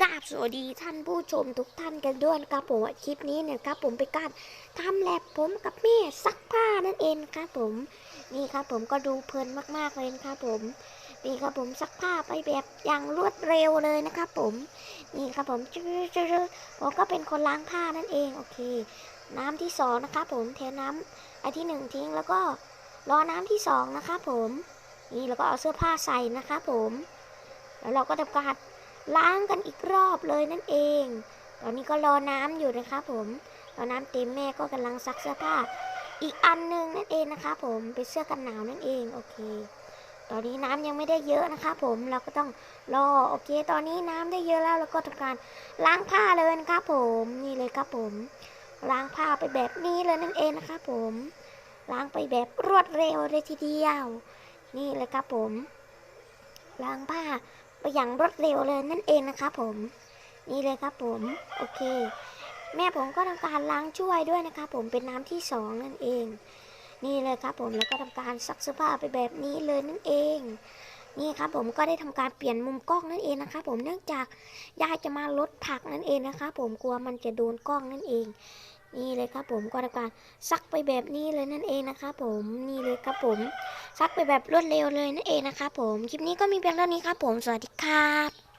กราบสวัสดีท่านผู้ชมทุกท่านกันด้วยนะครับผมคลิปนี้เนี่ยครับผมเป็นการทำแลบผมกับแม่ซักผ้านั่นเองครับผมนี่ครับผมก็ดูเพลินมากๆเลยนะครับผมนี่ครับผมซักผ้าไปแบบอย่างรวดเร็วเลยนะครับผมนี่ครับผมจื้อๆผมก็เป็นคนล้างผ้านั่นเองโอเค น้ำที่สองนะครับผมเทน้ำไอนที่หนึ่งทิ้งแล้วก็รอน้ำที่สองนะครับผมนี่แล้วก็เอาเสื้อผ้าใส่นะครับผมแล้วเราก็ทำการ ล้างกันอีกรอบเลยนั่นเอง ตอนนี้ก็รอน้ำอยู่นะครับผมรอน้ำเต็มแม่ก็กำลังซักเสื้อผ้า อีกอันหนึ่งนั่นเองนะครับผมเป็นเสื้อกันหนาวนั่นเองโอเค ตอนนี้น้ำยังไม่ได้เยอะนะครับผมเราก็ต้องรอโอเค ตอนนี้น้ำได้เยอะแล้วเราก็ทำการล้างผ้าเลยนะครับผมนี่เลยครับผม ล้างผ้าไปแบบนี้เลยนั่นเองนะครับผมล้างไปแบบรวดเร็วเลยทีเดียว นี่เลยครับผม ล้างผ้า ไปอย่างรวดเร็วเลยนั่นเองนะครับผม นี่เลยครับผม โอเค แม่ผมก็ทำการล้างช่วยด้วยนะครับผมเป็นน้ำที่สองนั่นเอง นี่เลยครับผมแล้วก็ทำการซักเสื้อผ้าไปแบบนี้เลยนั่นเอง นี่ครับผมก็ได้ทำการเปลี่ยนมุมกล้องนั่นเองนะครับผมเนื่องจากยายจะมาลดผักนั่นเองนะครับผมกลัวมันจะโดนกล้องนั่นเอง นี่เลยครับผมก็ทำการซักไปแบบนี้เลยนั่นเองนะครับผมนี่เลยครับผม ซักไปแบบรวดเร็วเลยนั่นเองนะครับผมคลิปนี้ก็มีเพียงเท่านี้ครับผมสวัสดีครับ